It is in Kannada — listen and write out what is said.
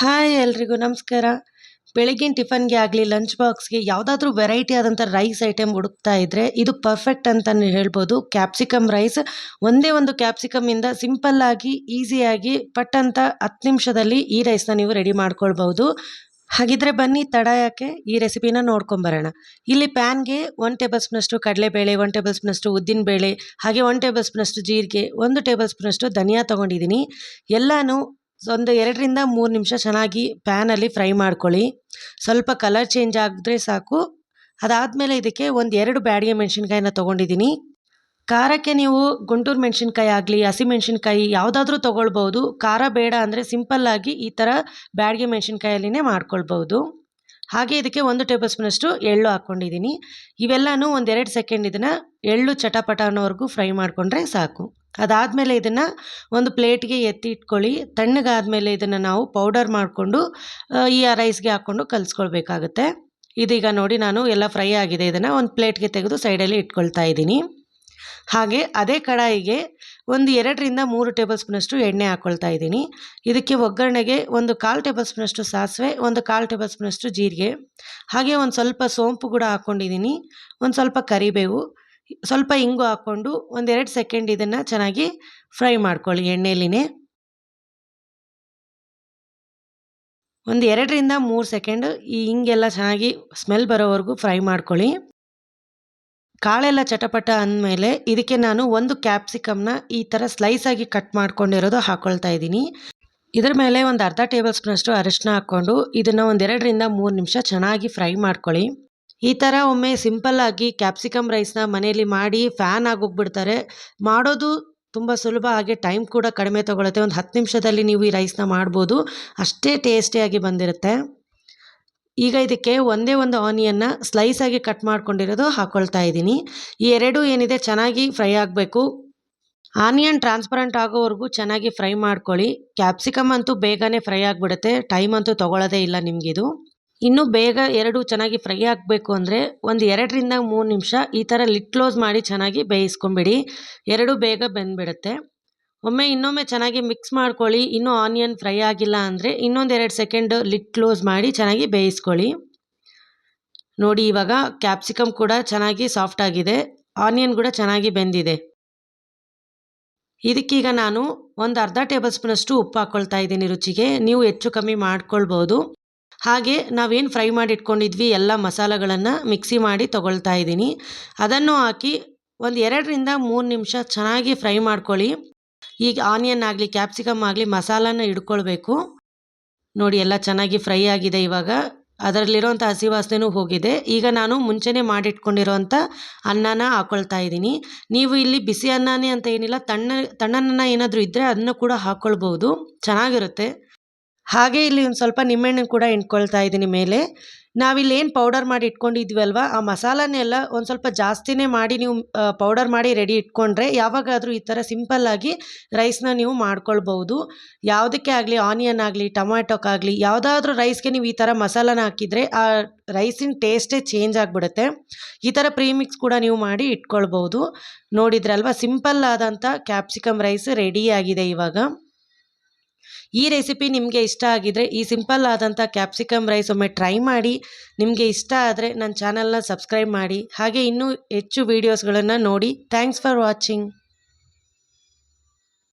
ಹಾಯ್ ಎಲ್ರಿಗೂ ನಮಸ್ಕಾರ. ಬೆಳಗಿನ ಟಿಫನ್ಗೆ ಆಗಲಿ ಲಂಚ್ ಬಾಕ್ಸ್ಗೆ ಯಾವುದಾದ್ರೂ ವೆರೈಟಿ ಆದಂಥ ರೈಸ್ ಐಟಮ್ ಹುಡುಕ್ತಾ ಇದ್ದರೆ ಇದು ಪರ್ಫೆಕ್ಟ್ ಅಂತಲೇ ಹೇಳ್ಬೋದು. ಕ್ಯಾಪ್ಸಿಕಮ್ ರೈಸ್ ಒಂದೇ ಒಂದು ಕ್ಯಾಪ್ಸಿಕಮ್ಮಿಂದ ಸಿಂಪಲ್ಲಾಗಿ ಈಸಿಯಾಗಿ ಪಟ್ ಅಂತ ಹತ್ತು ನಿಮಿಷದಲ್ಲಿ ಈ ರೈಸ್ನ ನೀವು ರೆಡಿ ಮಾಡ್ಕೊಳ್ಬೋದು ಹಾಗಿದ್ರೆ ಬನ್ನಿ ತಡ ಯಾಕೆ ಈ ರೆಸಿಪಿನ ನೋಡ್ಕೊಂಬರೋಣ. ಇಲ್ಲಿ ಪ್ಯಾನ್ಗೆ ಒನ್ ಟೇಬಲ್ ಸ್ಪೂನಷ್ಟು ಕಡಲೆಬೇಳೆ ಒನ್ ಟೇಬಲ್ ಸ್ಪೂನಷ್ಟು ಉದ್ದಿನಬೇಳೆ, ಹಾಗೆ ಒನ್ ಟೇಬಲ್ ಸ್ಪೂನಷ್ಟು ಜೀರಿಗೆ, ಒಂದು ಟೇಬಲ್ ಸ್ಪೂನಷ್ಟು ಧನಿಯಾ ತೊಗೊಂಡಿದ್ದೀನಿ ಎಲ್ಲನೂ ಒಂದು ಎರಡರಿಂದ ಮೂರು ನಿಮಿಷ ಚೆನ್ನಾಗಿ ಪ್ಯಾನಲ್ಲಿ ಫ್ರೈ ಮಾಡ್ಕೊಳ್ಳಿ. ಸ್ವಲ್ಪ ಕಲರ್ ಚೇಂಜ್ ಆದರೆ ಸಾಕು. ಅದಾದಮೇಲೆ ಇದಕ್ಕೆ ಒಂದು ಎರಡು ಬ್ಯಾಡಿಗೆ ಮೆಣಸಿನ್ಕಾಯಿನ ತೊಗೊಂಡಿದ್ದೀನಿ. ಖಾರಕ್ಕೆ ನೀವು ಗುಂಟೂರು ಮೆಣಸಿನ್ಕಾಯಿ ಆಗಲಿ ಹಸಿಮೆಣ್ಸಿನ್ಕಾಯಿ ಯಾವುದಾದ್ರೂ ತೊಗೊಳ್ಬೋದು ಖಾರ ಬೇಡ ಅಂದರೆ ಸಿಂಪಲ್ಲಾಗಿ ಈ ಥರ ಬ್ಯಾಡಿಗೆ ಮೆಣಸಿನ್ಕಾಯಲ್ಲಿನೇ ಮಾಡ್ಕೊಳ್ಬೋದು ಹಾಗೆ ಇದಕ್ಕೆ ಒಂದು ಟೇಬಲ್ ಸ್ಪೂನಷ್ಟು ಎಳ್ಳು ಹಾಕ್ಕೊಂಡಿದ್ದೀನಿ. ಇವೆಲ್ಲನೂ ಒಂದೆರಡು ಸೆಕೆಂಡ್ ಇದನ್ನು ಎಳ್ಳು ಚಟಪಟ ಅನ್ನೋವರೆಗೂ ಫ್ರೈ ಮಾಡಿಕೊಂಡ್ರೆ ಸಾಕು. ಅದಾದಮೇಲೆ ಇದನ್ನು ಒಂದು ಪ್ಲೇಟ್ಗೆ ಎತ್ತಿ ಇಟ್ಕೊಳ್ಳಿ. ತಣ್ಣಗಾದಮೇಲೆ ಇದನ್ನು ನಾವು ಪೌಡರ್ ಮಾಡಿಕೊಂಡು ಈ ರೈಸ್ಗೆ ಹಾಕ್ಕೊಂಡು ಕಲಿಸ್ಕೊಳ್ಬೇಕಾಗತ್ತೆ. ಇದೀಗ ನೋಡಿ ನಾನು ಎಲ್ಲ ಫ್ರೈ ಆಗಿದೆ. ಇದನ್ನು ಒಂದು ಪ್ಲೇಟ್ಗೆ ತೆಗೆದು ಸೈಡಲ್ಲಿ ಇಟ್ಕೊಳ್ತಾ ಇದ್ದೀನಿ. ಹಾಗೆ ಅದೇ ಕಡಾಯಿಗೆ ಒಂದು ಎರಡರಿಂದ ಮೂರು ಟೇಬಲ್ ಸ್ಪೂನಷ್ಟು ಎಣ್ಣೆ ಹಾಕ್ಕೊಳ್ತಾ ಇದ್ದೀನಿ. ಇದಕ್ಕೆ ಒಗ್ಗರಣೆಗೆ ಒಂದು ಕಾಲು ಟೇಬಲ್ ಸ್ಪೂನಷ್ಟು ಸಾಸಿವೆ, ಒಂದು ಕಾಲು ಟೇಬಲ್ ಸ್ಪೂನಷ್ಟು ಜೀರಿಗೆ, ಹಾಗೆ ಒಂದು ಸ್ವಲ್ಪ ಸೋಂಪು ಕೂಡ ಹಾಕ್ಕೊಂಡಿದ್ದೀನಿ ಒಂದು ಸ್ವಲ್ಪ ಕರಿಬೇವು ಸ್ವಲ್ಪ ಇಂಗು ಹಾಕ್ಕೊಂಡು ಒಂದೆರಡು ಸೆಕೆಂಡ್ ಇದನ್ನು ಚೆನ್ನಾಗಿ ಫ್ರೈ ಮಾಡ್ಕೊಳ್ಳಿ ಎಣ್ಣೆಲಿನೇ ಒಂದು ಎರಡರಿಂದ ಮೂರು ಸೆಕೆಂಡ್ ಈ ಹಿಂಗೆಲ್ಲ ಚೆನ್ನಾಗಿ ಸ್ಮೆಲ್ ಬರೋವರೆಗೂ ಫ್ರೈ ಮಾಡ್ಕೊಳ್ಳಿ. ಕಾಳೆಲ್ಲ ಚಟಪಟ ಅಂದಮೇಲೆ ಇದಕ್ಕೆ ನಾನು ಒಂದು ಕ್ಯಾಪ್ಸಿಕಮ್ನ ಈ ಥರ ಸ್ಲೈಸಾಗಿ ಕಟ್ ಮಾಡ್ಕೊಂಡಿರೋದು ಹಾಕ್ಕೊಳ್ತಾ ಇದ್ದೀನಿ. ಇದರ ಮೇಲೆ ಒಂದು ಅರ್ಧ ಟೇಬಲ್ ಸ್ಪೂನಷ್ಟು ಅರಿಶಿನ ಹಾಕ್ಕೊಂಡು ಇದನ್ನು ಒಂದೆರಡರಿಂದ ಮೂರು ನಿಮಿಷ ಚೆನ್ನಾಗಿ ಫ್ರೈ ಮಾಡ್ಕೊಳ್ಳಿ. ಈ ಥರ ಒಮ್ಮೆ ಸಿಂಪಲ್ಲಾಗಿ ಕ್ಯಾಪ್ಸಿಕಮ್ ರೈಸ್ನ ಮನೆಯಲ್ಲಿ ಮಾಡಿ ಫ್ಯಾನ್ ಆಗೋಗ್ಬಿಡ್ತಾರೆ. ಮಾಡೋದು ತುಂಬ ಸುಲಭ, ಹಾಗೆ ಟೈಮ್ ಕೂಡ ಕಡಿಮೆ ತೊಗೊಳುತ್ತೆ. ಒಂದು ಹತ್ತು ನಿಮಿಷದಲ್ಲಿ ನೀವು ಈ ರೈಸ್ನ ಮಾಡ್ಬೋದು. ಅಷ್ಟೇ ಟೇಸ್ಟಿಯಾಗಿ ಬಂದಿರುತ್ತೆ. ಈಗ ಇದಕ್ಕೆ ಒಂದೇ ಒಂದು ಆನಿಯನ್ನ ಆಗಿ ಕಟ್ ಮಾಡ್ಕೊಂಡಿರೋದು ಹಾಕ್ಕೊಳ್ತಾ ಇದ್ದೀನಿ. ಈ ಎರಡು ಏನಿದೆ ಚೆನ್ನಾಗಿ ಫ್ರೈ ಆಗಬೇಕು. ಆನಿಯನ್ ಟ್ರಾನ್ಸ್ಪರೆಂಟ್ ಆಗೋವರೆಗೂ ಚೆನ್ನಾಗಿ ಫ್ರೈ ಮಾಡ್ಕೊಳ್ಳಿ. ಕ್ಯಾಪ್ಸಿಕಮ್ ಅಂತೂ ಬೇಗನೆ ಫ್ರೈ ಆಗಿಬಿಡುತ್ತೆ. ಟೈಮ್ ಅಂತೂ ತೊಗೊಳ್ಳೋದೇ ಇಲ್ಲ ನಿಮಗಿದು. ಇನ್ನೂ ಬೇಗ ಎರಡು ಚೆನ್ನಾಗಿ ಫ್ರೈ ಆಗಬೇಕು ಅಂದರೆ ಒಂದು ಎರಡರಿಂದ ಮೂರು ನಿಮಿಷ ಈ ಥರ ಲಿಟ್ ಕ್ಲೋಸ್ ಮಾಡಿ ಚೆನ್ನಾಗಿ ಬೇಯಿಸ್ಕೊಂಬಿಡಿ. ಎರಡು ಬೇಗ ಬೆಂದ್ಬಿಡುತ್ತೆ. ಒಮ್ಮೆ ಇನ್ನೊಮ್ಮೆ ಚೆನ್ನಾಗಿ ಮಿಕ್ಸ್ ಮಾಡ್ಕೊಳ್ಳಿ. ಇನ್ನೂ ಆನಿಯನ್ ಫ್ರೈ ಆಗಿಲ್ಲ ಅಂದರೆ ಇನ್ನೊಂದು ಎರಡು ಸೆಕೆಂಡ್ ಲಿಟ್ ಕ್ಲೋಸ್ ಮಾಡಿ ಚೆನ್ನಾಗಿ ಬೇಯಿಸ್ಕೊಳ್ಳಿ. ನೋಡಿ ಇವಾಗ ಕ್ಯಾಪ್ಸಿಕಮ್ ಕೂಡ ಚೆನ್ನಾಗಿ ಸಾಫ್ಟ್ ಆಗಿದೆ. ಆನಿಯನ್ ಕೂಡ ಚೆನ್ನಾಗಿ ಬೆಂದಿದೆ. ಇದಕ್ಕೀಗ ನಾನು ಒಂದು ಅರ್ಧ ಟೇಬಲ್ ಸ್ಪೂನಷ್ಟು ಉಪ್ಪು ಹಾಕ್ಕೊಳ್ತಾ ಇದ್ದೀನಿ ರುಚಿಗೆ. ನೀವು ಹೆಚ್ಚು ಕಮ್ಮಿ ಮಾಡ್ಕೊಳ್ಬೋದು. ಹಾಗೆ ನಾವೇನು ಫ್ರೈ ಮಾಡಿ ಇಟ್ಕೊಂಡಿದ್ವಿ ಎಲ್ಲ ಮಸಾಲೆಗಳನ್ನು ಮಿಕ್ಸಿ ಮಾಡಿ ತೊಗೊಳ್ತಾ ಇದ್ದೀನಿ. ಅದನ್ನು ಹಾಕಿ ಒಂದು ಎರಡರಿಂದ ಮೂರು ನಿಮಿಷ ಚೆನ್ನಾಗಿ ಫ್ರೈ ಮಾಡ್ಕೊಳ್ಳಿ. ಈಗ ಆನಿಯನ್ ಆಗಲಿ, ಕ್ಯಾಪ್ಸಿಕಮ್ ಆಗಲಿ ಮಸಾಲನ ಹಿಡ್ಕೊಳ್ಬೇಕು. ನೋಡಿ ಎಲ್ಲ ಚೆನ್ನಾಗಿ ಫ್ರೈ ಆಗಿದೆ ಇವಾಗ. ಅದರಲ್ಲಿರೋಂಥ ಹಸಿ ವಾಸನೆನೂ ಹೋಗಿದೆ. ಈಗ ನಾನು ಮುಂಚೆನೇ ಮಾಡಿಟ್ಕೊಂಡಿರೋಂಥ ಅನ್ನನ ಹಾಕ್ಕೊಳ್ತಾ ಇದ್ದೀನಿ. ನೀವು ಇಲ್ಲಿ ಬಿಸಿ ಅನ್ನನೇ ಅಂತ ಏನಿಲ್ಲ, ತಣ್ಣ ತಣ್ಣನ್ನ ಏನಾದರೂ ಇದ್ದರೆ ಅದನ್ನು ಕೂಡ ಹಾಕ್ಕೊಳ್ಬೋದು ಚೆನ್ನಾಗಿರುತ್ತೆ. ಹಾಗೆ ಇಲ್ಲಿ ಒಂದು ಸ್ವಲ್ಪ ನಿಂಬೆಹಣ್ಣು ಕೂಡ ಇಟ್ಕೊಳ್ತಾ ಇದ್ದೀನಿ ಮೇಲೆ. ನಾವಿಲ್ಲಿ ಏನು ಪೌಡರ್ ಮಾಡಿ ಇಟ್ಕೊಂಡಿದ್ವಲ್ವ ಆ ಮಸಾಲನೆಲ್ಲ ಒಂದು ಸ್ವಲ್ಪ ಜಾಸ್ತಿನೇ ಮಾಡಿ ನೀವು ಪೌಡರ್ ಮಾಡಿ ರೆಡಿ ಇಟ್ಕೊಂಡ್ರೆ ಯಾವಾಗಾದರೂ ಈ ಥರ ಸಿಂಪಲ್ಲಾಗಿ ರೈಸ್ನ ನೀವು ಮಾಡ್ಕೊಳ್ಬೋದು ಯಾವುದಕ್ಕೆ ಆಗಲಿ ಆನಿಯನ್ ಆಗಲಿ ಟೊಮ್ಯಾಟೊಕ್ಕಾಗಲಿ ಯಾವುದಾದ್ರೂ ರೈಸ್ಗೆ ನೀವು ಈ ಥರ ಮಸಾಲನ ಹಾಕಿದರೆ ಆ ರೈಸಿನ ಟೇಸ್ಟೇ ಚೇಂಜ್ ಆಗಿಬಿಡುತ್ತೆ. ಈ ಥರ ಪ್ರೀಮಿಕ್ಸ್ ಕೂಡ ನೀವು ಮಾಡಿ ಇಟ್ಕೊಳ್ಬೋದು ನೋಡಿದ್ರಲ್ವ ಸಿಂಪಲ್ ಆದಂಥ ಕ್ಯಾಪ್ಸಿಕಮ್ ರೈಸ್ ರೆಡಿಯಾಗಿದೆ ಇವಾಗ. ಈ ರೆಸಿಪಿ ನಿಮಗೆ ಇಷ್ಟ ಆಗಿದರೆ, ಈ ಸಿಂಪಲ್ ಆದಂಥ ಕ್ಯಾಪ್ಸಿಕಮ್ ರೈಸ್ ಒಮ್ಮೆ ಟ್ರೈ ಮಾಡಿ, ನಿಮಗೆ ಇಷ್ಟ ಆದರೆ ನನ್ನ ಚಾನಲ್ನ ಸಬ್ಸ್ಕ್ರೈಬ್ ಮಾಡಿ. ಹಾಗೆ ಇನ್ನೂ ಹೆಚ್ಚು ವೀಡಿಯೋಸ್ಗಳನ್ನು ನೋಡಿ. Thanks for watching